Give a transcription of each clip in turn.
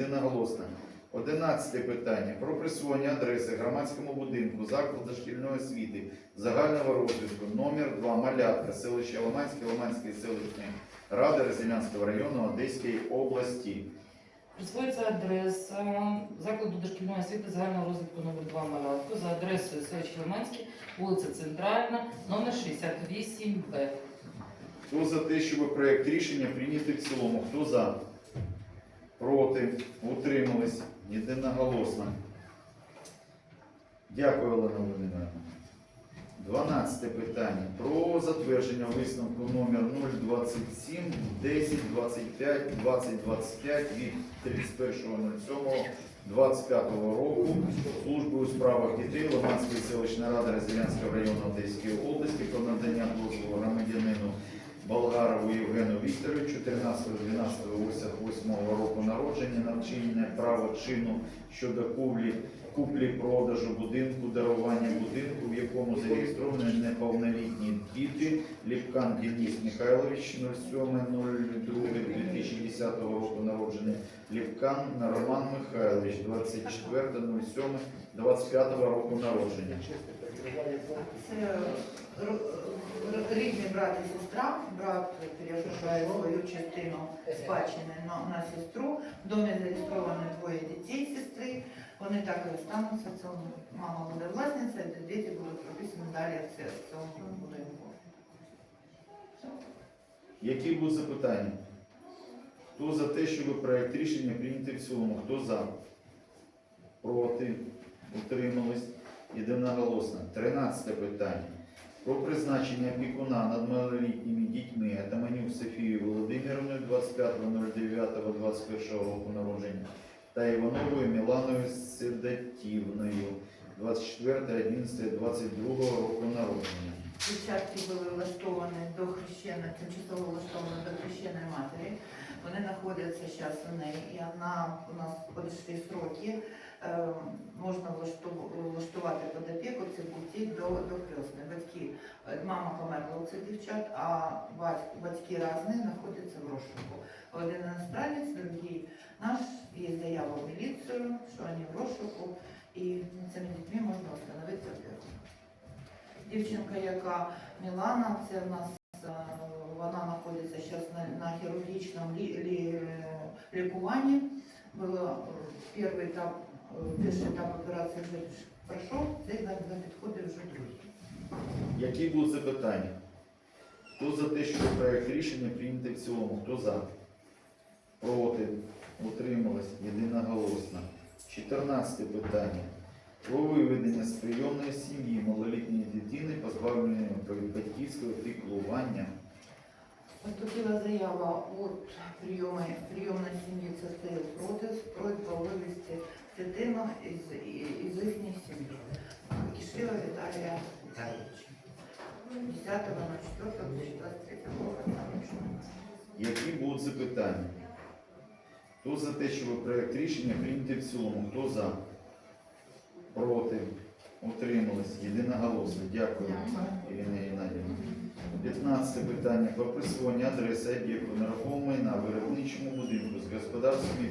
єдиноголосно. Одинадцяте питання про присвоєння адреси громадському будинку закладу дошкільної освіти загального розвитку номер 2 Малятка, селище Ломанське, Ломанської селищної ради Розділянського району Одеської області. Присвоїться адреса закладу дошкільної освіти загального розвитку номер 2 Малятку за адресою селище Лиманське, вулиця Центральна, номер 68Б. Хто за те, щоб проект рішення прийняти в цілому? Хто за? Проти? Утримались? Єдиноголосно. Дякую, Олена Володимирівна. Дванадцяте питання. Про затвердження висновку номер 027 10 25 20 25 від 31.07.25 року служби у справах дітей Лиманської селищної ради Розділянського району Одеської області про надання дозволу громадянину Болгарову Євгену Вікторовичу 13.12.88 року народження на вчинення права чину щодо куплі, куплі-продажу будинку, дарування будинку, в якому зареєстровані неповнолітні діти Ліпкан Денис Михайлович 07.02.2010 року народження, Ліпкан Роман Михайлович 24.07.25 року народження. Це р- рідний брат і сестра. Брат переживає свою частину спадщини на, на сестру. В домі зареєстровані двоє дітей сестри. Вони так і остануться в цьому. Мама буде власниця, де діти будуть прописані далі в цьому будинку. Які будуть запитання? Хто за те, щоб проект рішення прийняти в цілому? Хто за? Проти? Утримались? Єдиноголосно. Тринадцяте питання. Про призначення опікуна над малолітніми дітьми Атаманюк Софією Володимировною 25.09.21 року народження та Івановою Міланою Седатівною 24.11.22 року народження. Дівчатки були влаштовані до хрещеної, тимчасово влаштовані до хрещеної матері. Вони знаходяться зараз у неї, і вона у нас подійшли сроки. Можна влаштувати під опіку цих дітей до, до хресної. Батьки, е, мама померла у цих дівчат, а бать- батьки різні знаходяться в розшуку. Один іностранець, другий наш, є заява в міліцію, що вони в розшуку, і цими дітьми можна встановити опіку. Дівчинка, яка Мілана, це в нас е, вона знаходиться зараз на, на хірургічному лі, лі, лікуванні. Було е, перший етап, перший етап операції вже пройшов, цей зараз підходить вже другий. Які будуть запитання? Хто за те, щоб проект рішення прийняти в цілому? Хто за? Проти? Утрималось? Єдиноголосно. 14 питання. Про виведення з прийомної сім'ї малолітньої дитини, позбавленої батьківського піклування. Поступила заява прийоми, прийомної сім'ї ЦСЛ Які будуть запитання? Хто за те, щоб проект рішення прийняти в цілому? Хто за? Проти? Утримались? Єдиноголосно. Дякую, Ірина Геннадійовна. 15 питання про присвоєння адреси об'єкту нерухомого майна виробничому будинку з господарськими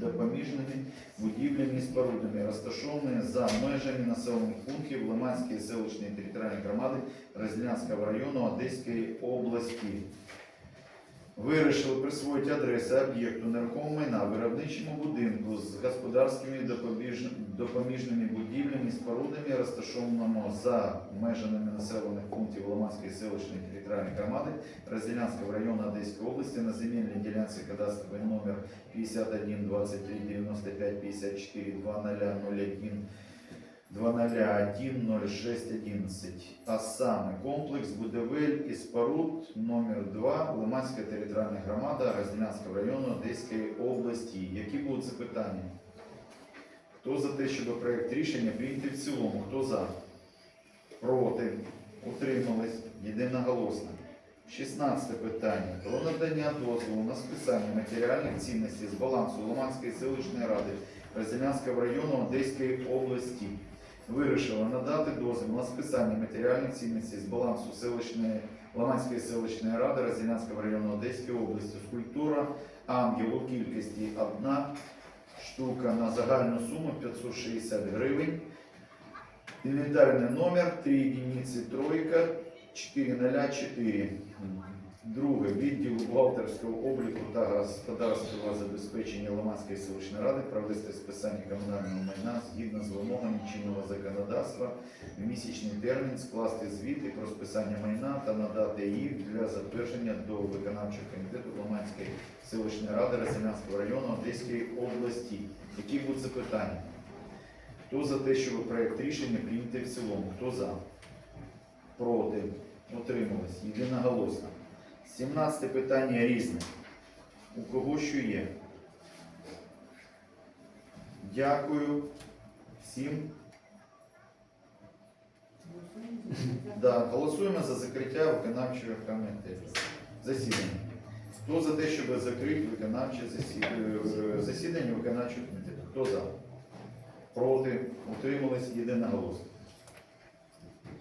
допоміжними будівлями і спорудами, розташованими за межами населених пунктів Лиманської селищної територіальної громади Розділянського району Одеської області. Вирішили присвоїти адреси об'єкту нерухомого майна виробничому будинку з господарськими допоміж- допоміжними будівлями спорудами, розташованому за межами населених пунктів Ломанської селищної територіальної громади Розділянського району Одеської області на земельній ділянці кадастровий номер 51 23 95 54 2001 2010611, а саме комплекс будівель і споруд номер 2 Лиманська територіальна громада Розділянського району Одеської області. Які будуть запитання? Хто за те, щоб проект рішення прийняти в цілому? Хто за? Проти? Утримались? Єдиноголосно. 16 питання. Про надання дозволу на списання матеріальних цінностей з балансу Лиманської селищної ради Розділянського району Одеської області вирішила надати дозвіл на списання матеріальних цінностей з балансу селищної Ламанської селищної ради Розділянського району Одеської області скульптура ангел у кількості одна штука на загальну суму 560 гривень. Інвентарний номер 3 единиці тройка 404. Друге, відділ бухгалтерського обліку та господарського забезпечення Ломанської селищної ради провести списання комунального майна згідно з вимогами чинного законодавства в місячний термін скласти звіти про списання майна та надати їх для затвердження до виконавчого комітету Ломанської селищної ради Розділянського району Одеської області. Які будуть запитання? Хто за те, щоб проект рішення прийняти в цілому? Хто за? Проти? Утримались? Єдиноголосно. 17 питання різне. У кого що є? Дякую всім. Да, голосуємо за закриття виконавчого комітету. Засідання. Хто за те, щоб закрити виконавче засідання виконавчого комітету? Хто за? Проти? Утримались єдиноголосно.